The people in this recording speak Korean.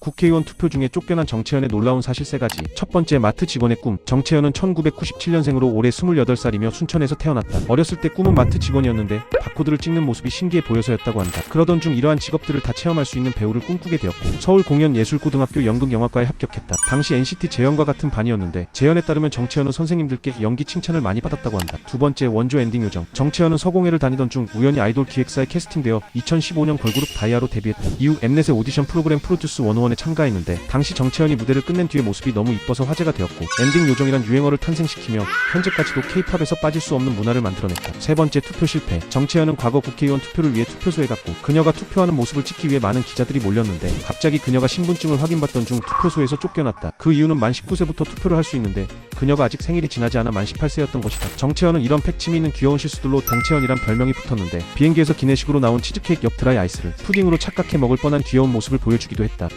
국회의원 투표 중에 쫓겨난 정채연의 놀라운 사실 세 가지. 첫 번째 마트 직원의 꿈. 정채연은 1997년생으로 올해 28살이며 순천에서 태어났다. 어렸을 때 꿈은 마트 직원이었는데 바코드를 찍는 모습이 신기해 보여서였다고 한다. 그러던 중 이러한 직업들을 다 체험할 수 있는 배우를 꿈꾸게 되었고 서울 공연예술고등학교 연극영화과에 합격했다. 당시 NCT 재현과 같은 반이었는데 재현에 따르면 정채연은 선생님들께 연기 칭찬을 많이 받았다고 한다. 두 번째 원조 엔딩 요정. 정채연은 서공회를 다니던 중 우연히 아이돌 기획사에 캐스팅되어 2015년 걸그룹 다이아로 데뷔했다. 이후 엠넷의 오디션 프로그램 프로듀스 101에 참가했는데 당시 정채연이 무대를 끝낸 뒤의 모습이 너무 이뻐서 화제가 되었고 엔딩 요정이란 유행어를 탄생시키며 현재까지도 케이팝에서 빠질 수 없는 문화를 만들어냈다. 세 번째 투표 실패. 정채연은 과거 국회의원 투표를 위해 투표소에 갔고 그녀가 투표하는 모습을 찍기 위해 많은 기자들이 몰렸는데 갑자기 그녀가 신분증을 확인받던 중 투표소에서 쫓겨났다. 그 이유는 만 19세부터 투표를 할 수 있는데 그녀가 아직 생일이 지나지 않아 만 18세였던 것이다. 정채연은 이런 팩침이 있는 귀여운 실수들로 댕채연이란 별명이 붙었는데 비행기에서 기내식으로 나온 치즈케이크 옆 드라이 아이스를 푸딩으로 착각해 먹을 뻔한 귀여운 모습을 보여주기도 했다.